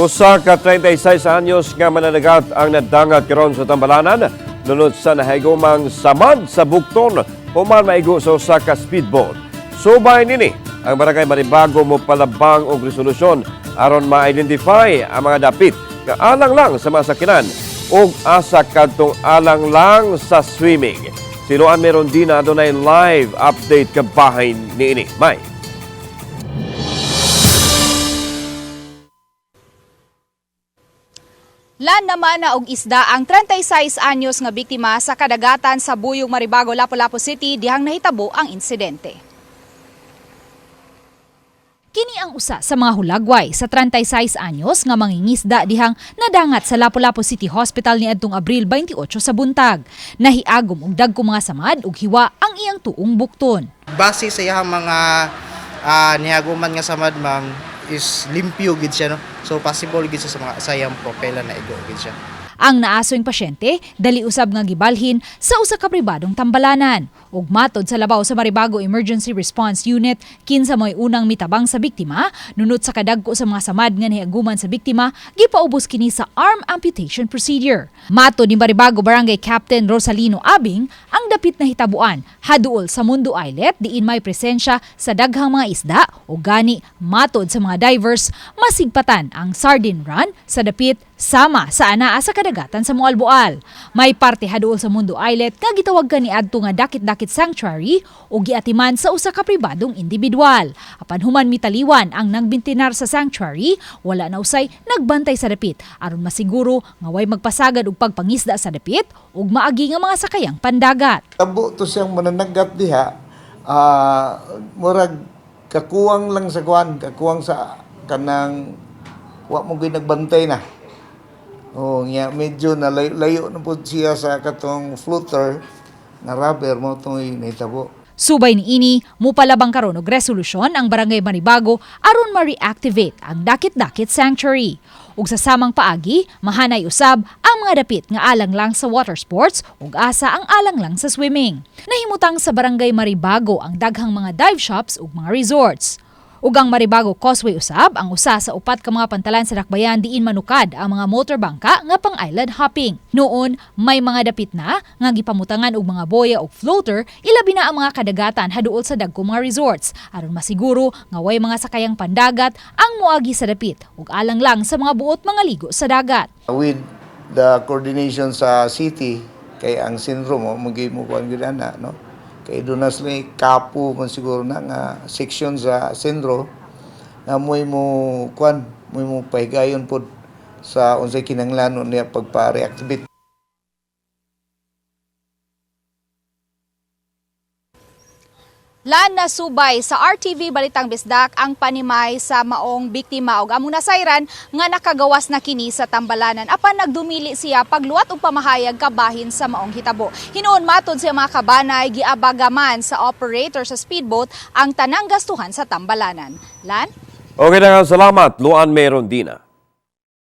Usa ka 36 anyos nga mananagat ang nadangat karon sa Tambalanan lunod sa nahigumang samad sa bukton human maigo sa usa ka speedboat. Subay nini ang barangay Maribago mo palabang og resolusyon aron ma-identify ang mga dapit nga alang lang sa mga sakinan ug asa kadtong alang lang sa swimming. Siloan meron din na adunay live update ka bahay niini. May Lan naman na og isda ang 36 anyos nga biktima sa kadagatan sa Buyong Maribago, Lapu-Lapu City dihang nahitabo ang insidente. Kini ang usa sa mga hulagway sa 36 anyos nga mangingisda dihang nadangat sa Lapu-Lapu City Hospital ni adtong Abril 28 sa buntag. Nahiagom og dagko mga samad ug hiwa ang iyang tuong bukton. base sa iyang mga ah, nihaguman nga samad ma'am is limpyo gid siya no? So possible gid siya sa mga sayang propela na igo gid siya Ang naasoing pasyente dali usab nga gibalhin sa usa ka pribadong tambalanan. Ug matod sa labaw sa Maribago Emergency Response Unit kinsa mo'y unang mitabang sa biktima. Nunot sa kadagko sa mga samad nga niaguman sa biktima gipaubos kini sa arm amputation procedure. Matod ni Maribago Barangay Captain Rosalino Abing ang dapit na hitabuan haduol sa Mundo Islet diin may presensya sa daghang mga isda o gani. Matod sa mga divers masigpatan ang sardine run sa dapit sama sa anaa sa kadagatan sa Mualboal. May parte haduol sa Mundo Islet nga gitawag kani adto nga dakit-dakit sanctuary o giatiman sa usa ka pribadong individual. Apan human mitaliwan ang nagbintinar sa sanctuary, wala na usay nagbantay sa dapit aron masiguro nga way magpasagad og pagpangisda sa dapit ug maagi nga mga sakayang pandagat. Tabo to siyang mananagat diha, ah murag kakuwang lang sa kuan, kakuwang sa kanang wa mo gyud nagbantay na. Oh, nya medyo na layo, layo na po siya sa katong floater na rubber mo to'y nahitabo. Subay ni ini, mupalabang karon og resolusyon ang Barangay Manibago aron ma-reactivate ang Dakit-Dakit Sanctuary. Ug sa samang paagi, mahanay usab ang mga dapit nga alang lang sa water sports ug asa ang alang lang sa swimming. Nahimutang sa Barangay Maribago ang daghang mga dive shops ug mga resorts. Ug ang Maribago Causeway usab ang usa sa upat ka mga pantalan sa Dakbayan diin manukad ang mga motorbangka nga pang island hopping. Noon may mga dapit na nga gipamutangan og mga boya ug floater ilabi na ang mga kadagatan haduol sa dagko mga resorts aron masiguro nga way mga sakayang pandagat ang moagi sa dapit ug alang lang sa mga buot mga ligo sa dagat. With the coordination sa city, kay ang syndrome mo, magi mo kuan ana, no? Kay doon na sila kapo man siguro na nga section sa sentro. Na mo'y mo kuan, mo'y mo pahigayon pod sa unsay kinanglanon niya pagpa-reactivate Lan na subay sa RTV Balitang Bisdak ang panimay sa maong biktima og amo nasayran nga nakagawas na kini sa tambalanan apan nagdumili siya pagluwat og pamahayag kabahin sa maong hitabo. Hinuon matod sa mga kabanay giabagaman sa operator sa speedboat ang tanang gastuhan sa tambalanan. Lan Okay na salamat. Luan Merondina.